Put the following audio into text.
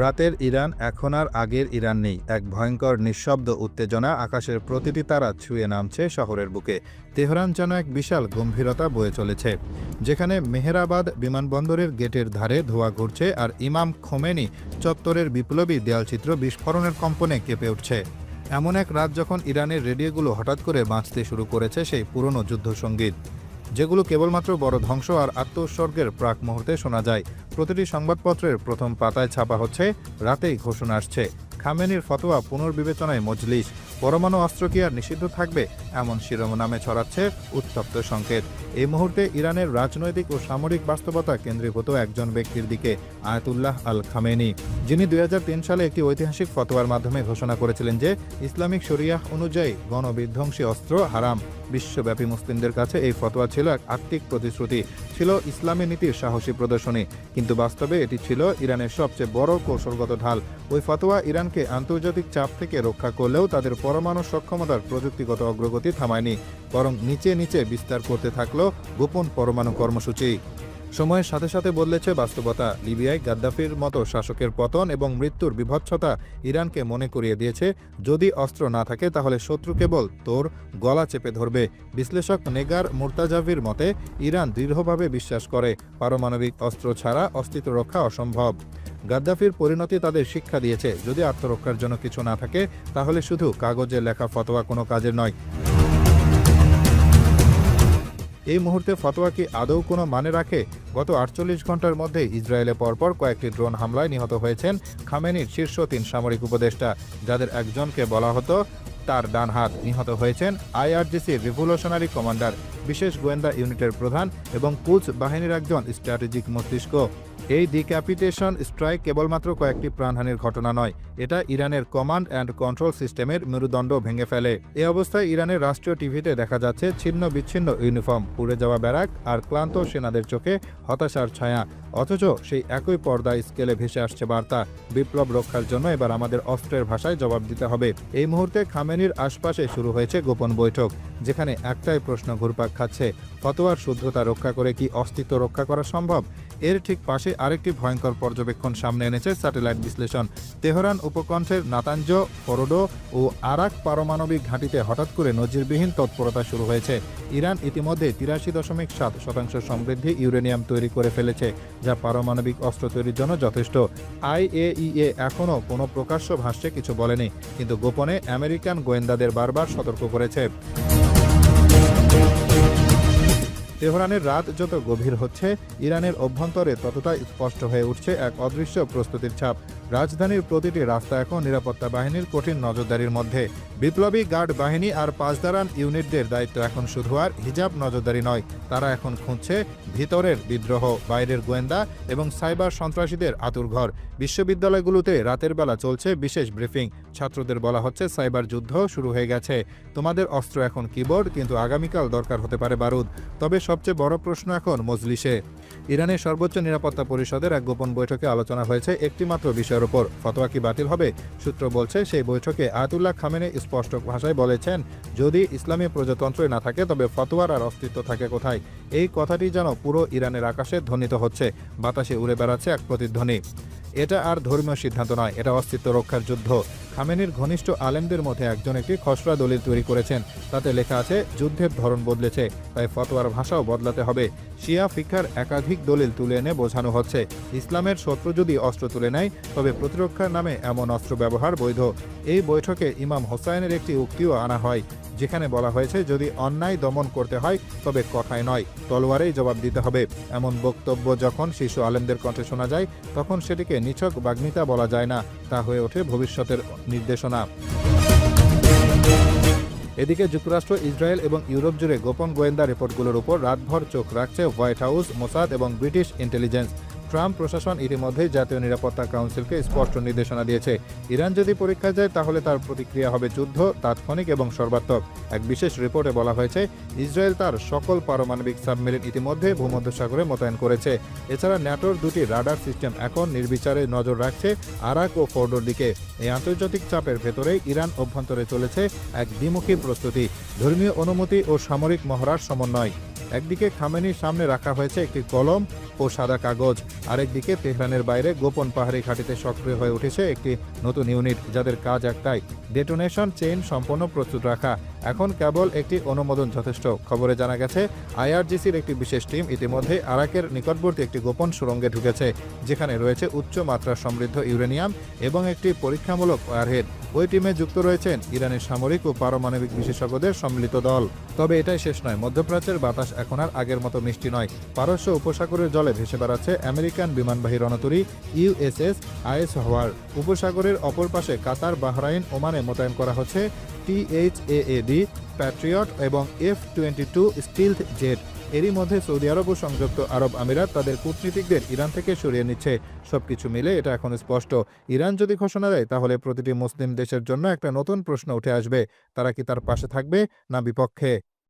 রাতের ইরান এখন আর আগের ইরান নেই। এক ভয়ঙ্কর নিঃশব্দ উত্তেজনা আকাশের প্রতিটি তারা ছুঁয়ে নামছে শহরের বুকে। তেহরান যেন এক বিশাল গম্ভীরতা বয়ে চলেছে। যেখানে মেহেরাবাদ বিমানবন্দরের গেটের ধারে ধোঁয়া ঘুরছে আর ইমাম খোমেনি চত্বরের বিপ্লবী দেয়ালচিত্র বিস্ফোরণের কম্পনে কেঁপে উঠছে। এমন এক রাত যখন ইরানের রেডিওগুলো হঠাৎ করে বাঁচতে শুরু করেছে সেই পুরনো যুদ্ধসঙ্গীত। যেগুলো কেবলমাত্র বড় ধ্বংস আর আত্মোৎসর্গের প্রাক মুহূর্তে শোনা যায়। প্রতিটি সংবাদপত্রের প্রথম পাতায় ছাপা হচ্ছে, রাতেই ঘোষণা আসছে। খামেনির ফতোয়া পুনর্বিবেচনায় মজলিস। পরমাণু অস্ত্র কি আর নিষিদ্ধ থাকবে? এমন শিরোনামে ছড়াচ্ছে উত্তপ্ত সংকেত। এই মুহূর্তে ইরানের রাজনৈতিক ও সামরিক বাস্তবতা কেন্দ্রীভূত একজন ব্যক্তির দিকে আয়াতুল্লাহ আল খামেনি। যিনি দুই হাজার তিন সালে একটি ঐতিহাসিক ফতোয়ার মাধ্যমে ঘোষণা করেছিলেন যে, ইসলামিক শরিয়াহ অনুযায়ী গণবিধ্বংসী অস্ত্র হারাম। বিশ্বব্যাপী মুসলিমদের কাছে এই ফতোয়া ছিল এক আর্থিক প্রতিশ্রুতি। ছিল ইসলামী নীতির সাহসী প্রদর্শনী। কিন্তু বাস্তবে এটি ছিল ইরানের সবচেয়ে বড় কৌশলগত ঢাল। ওই ফতোয়া ইরানকে আন্তর্জাতিক চাপ থেকে রক্ষা করলেও তাদের পরমাণু সক্ষমতার প্রযুক্তিগত অগ্রগতি থামায়নি। বরং নিচে নিচে বিস্তার করতে থাকল গোপন পরমাণু কর্মসূচি। সময়ের সাথে সাথে বদলেছে বাস্তবতা। লিবিয়ায় গাদ্দাফির মতো শাসকের পতন এবং মৃত্যুর বিভৎসতা ইরানকে মনে করিয়ে দিয়েছে। যদি অস্ত্র না থাকে, তাহলে শত্রু কেবল তোর গলা চেপে ধরবে। বিশ্লেষক নেগার মুর্তাজাভির মতে, ইরান দৃঢ়ভাবে বিশ্বাস করে, পারমাণবিক অস্ত্র ছাড়া অস্তিত্ব রক্ষা অসম্ভব। গাদ্দাফির পরিণতি তাদের শিক্ষা দিয়েছে, যদি আত্মরক্ষার জন্য কিছু না থাকে, তাহলে শুধু কাগজে লেখা ফতোয়া কোনো কাজের নয়। এই মুহূর্তে ফতোয়া কি আদৌ কোনো মানে রাখে? গত আটচল্লিশ ঘণ্টার মধ্যে ইসরায়েলে পরপর কয়েকটি ড্রোন হামলায় নিহত হয়েছেন খামেনির শীর্ষ তিন সামরিক উপদেষ্টা, যাদের একজনকে বলা হতো তার ডান হাত। নিহত হয়েছেন আইআরজিসি রিভলিউশনারি কমান্ডার, বিশেষ গোয়েন্দা ইউনিটের প্রধান এবং কুচ বাহিনীর একজন স্ট্র্যাটেজিক মস্তিষ্ক। এই ডিক্যাপিটেশন স্ট্রাইক কেবলমাত্র কয়েকটি প্রাণহানির ঘটনা নয়, এটা ইরানের কমান্ড অ্যান্ড কন্ট্রোল সিস্টেমের মেরুদণ্ড ভেঙে ফেলে। এ অবস্থায় ইরানের রাষ্ট্রীয় টিভিতে দেখা যাচ্ছে ছিন্ন বিচ্ছিন্ন ইউনিফর্ম, পুড়ে যাওয়া ব্যারাক আর ক্লান্ত সেনাদের চোখে হতাশার ছায়া। অথচ সেই একই পর্দা স্কেলে ভেসে আসছে বার্তা। বিপ্লব রক্ষার জন্য এবার আমাদের অস্ত্রের ভাষায় জবাব দিতে হবে। এই মুহূর্তে খামেনির আশপাশে শুরু হয়েছে গোপন বৈঠক, যেখানে একটাই প্রশ্ন ঘুরপাক খাচ্ছে, ফতোয়ার শুদ্ধতা রক্ষা করে কি অস্তিত্ব রক্ষা করা সম্ভব? এর ঠিক পাশে আরেকটি ভয়ঙ্কর পর্যবেক্ষণ সামনে এনেছে স্যাটেলাইট বিশ্লেষণ। তেহরান উপকণ্ঠের নাতাঞ্জ, ফরোডো ও আরাক পারমাণবিক ঘাঁটিতে হঠাৎ করে নজিরবিহীন তৎপরতা শুরু হয়েছে। ইরান ইতিমধ্যে তিরাশি দশমিক সাত শতাংশ সমৃদ্ধি ইউরেনিয়াম তৈরি করে ফেলেছে। যা পারমাণবিক অস্ত্র তৈরির জন্য যথেষ্ট। আইএইএ এখনও কোনো প্রকাশ্য ভাষ্যে কিছু বলেনি, কিন্তু গোপনে আমেরিকান গোয়েন্দাদের বারবার সতর্ক করেছে। তেহরানের রাত যত গভীর হচ্ছে, ইরানের অভ্যন্তরে ততটাই স্পষ্ট হয়ে উঠছে এক অদৃশ্য প্রস্তুতির ছাপ। রাজধানীর প্রতিটি রাস্তা এখন নিরাপত্তা বাহিনীর কঠিন নজরদারির মধ্যে। বিপ্লবী গার্ড বাহিনী আর পাঁচদারান ইউনিটদের দায়িত্ব এখন শুধু আর হিজাব নজরদারি নয়, তারা এখন খুঁজছে ভিতরের বিদ্রোহ, বাইরের গোয়েন্দা এবং সাইবার সন্ত্রাসীদের আতুরঘর বিশ্ববিদ্যালয়গুলোতে রাতের বেলা চলছে বিশেষ ব্রিফিং। ছাত্রদের বলা হচ্ছে, সাইবার যুদ্ধ শুরু হয়ে গেছে। তোমাদের অস্ত্র এখন কিবোর্ড, কিন্তু আগামীকাল দরকার হতে পারে বারুদ। তবে সবচেয়ে বড় প্রশ্ন এখন মজলিসে। ইরানের সর্বোচ্চ নিরাপত্তা পরিষদের এক গোপন বৈঠকে আলোচনা হয়েছে একটিমাত্র বিষয়ের ওপর। ফতোয়া কি বাতিল হবে? সূত্র বলছে, সেই বৈঠকে আয়াতুল্লাহ খামেনে স্পষ্ট ভাষায় বলেছেন, যদি ইসলামী প্রজাতন্ত্রে না থাকে, তবে ফতোয়ার আর অস্তিত্ব থাকে কোথায়? এই কথাটি যেন পুরো ইরানের আকাশে ধ্বনিত হচ্ছে, বাতাসে উড়ে বেড়াচ্ছে এক প্রতিধ্বনি। এটা আর ধর্মীয় সিদ্ধান্ত নয়, এটা অস্তিত্ব রক্ষার যুদ্ধ। খামেনির ঘনিষ্ঠ আলেমদের মধ্যে একজন একটি খসড়া দলিল তৈরি করেছেন। তাতে লেখা আছে, যুদ্ধের ধরন বদলেছে, তাই ফতোয়ার ভাষাও বদলাতে হবে। শিয়া ফিক্ষার একাধিক দলিল তুলে এনে বোঝানো হচ্ছে। ইসলামের শত্রু যদি অস্ত্র তুলে নেয়, তবে প্রতিরক্ষার নামে এমন অস্ত্র ব্যবহার বৈধ। এই বৈঠকে ইমাম হোসাইনের একটি উক্তিও আনা হয়, যেখানে বলা হয়েছে, যদি অন্যায় দমন করতে হয়, তবে কথায় নয়, তলোয়ারেই জবাব দিতে হবে। এমন বক্তব্য যখন শিশু আলেমদের কণ্ঠে শোনা যায়, তখন সেটিকে নিছক বাগ্মিতা বলা যায় না। তা হয়ে ওঠে ভবিষ্যতের নির্দেশনা। এদিকে যুক্তরাষ্ট্র, ইসরায়েল এবং ইউরোপ জুড়ে গোপন গোয়েন্দা রিপোর্টগুলোর উপর রাতভর চোখ রাখছে হোয়াইট হাউস, মোসাদ এবং ব্রিটিশ ইন্টেলিজেন্স। ট্রাম্প প্রশাসন ইতিমধ্যেই জাতীয় নিরাপত্তা কাউন্সিলকে স্পষ্ট নির্দেশনা দিয়েছে। ইরান যদি পরীক্ষায় যায় তাহলে তার প্রতিক্রিয়া হবে যুদ্ধ, তাৎক্ষণিক এবং সর্বাত্মক। এক বিশেষ রিপোর্টে বলা হয়েছে, ইসরায়েল তার সকল পারমাণবিক সাবমেরিন ইতিমধ্যে ভূমধ্যসাগরে মোতায়েন করেছে। এছাড়া ন্যাটোর দুটি রাডার সিস্টেম এখন নির্বিচারে নজর রাখছে আরাক ও ফোর্ডোর দিকে। এই আন্তর্জাতিক চাপের ভেতরেই ইরান অভ্যন্তরে চলেছে এক দ্বিমুখী প্রস্তুতি। ধর্মীয় অনুমতি ও সামরিক মহড়ার সমন্বয়। একদিকে খামেনির সামনে রাখা হয়েছে একটি কলম ও সাদা কাগজ। আরেকদিকে তেহরানের বাইরে গোপন পাহাড়ি ঘাটিতে সক্রিয় হয়ে উঠেছে একটি নতুন ইউনিট, যাদের কাজ একটাই, ডেটোনেশন, চেইন সম্পন্ন প্রস্তুত রাখা। এখন কেবল একটি অনুমোদন যথেষ্ট। খবরে জানা গেছে, আইআরজিসির একটি বিশেষ টিম ইতিমধ্যে আরাকের নিকটবর্তী একটি গোপন সুড়ঙ্গে ঢুকেছে, যেখানে রয়েছে উচ্চ মাত্রা সমৃদ্ধ ইউরেনিয়াম এবং একটি পরীক্ষামূলক ওয়ারহেড ওই টিমে যুক্ত রয়েছেন ইরানের সামরিক ও পারমাণবিক বিশেষজ্ঞদের সম্মিলিত দল। তবে এটাই শেষ নয়, মধ্যপ্রাচ্যের বাতাস এখন আর আগের মতো মিষ্টি নয়। পারস্য উপসাগরের জলে ভেসে বেড়াচ্ছে আমেরিকান বিমানবাহী রণতরী ইউএসএস আইএস হওয়ার। উপসাগরের অপর পাশে কাতার, বাহরাইন, ওমানে মোতায়েন করা হচ্ছে। টিএইচএএডি প্যাট্রিয়ট এবং F twenty two stealth jet এরই মধ্যে সৌদি আরব ও সংযুক্ত আরব আমিরাত তাদের কূটনীতিকদের ইরান থেকে সরিয়ে নিচ্ছে। সবকিছু মিলে এটা এখন স্পষ্ট। ইরান যদি ঘোষণা দেয়, তাহলে প্রতিটি মুসলিম দেশের জন্য একটা নতুন প্রশ্ন উঠে আসবে। তারা কি তার পাশে থাকবে না বিপক্ষে?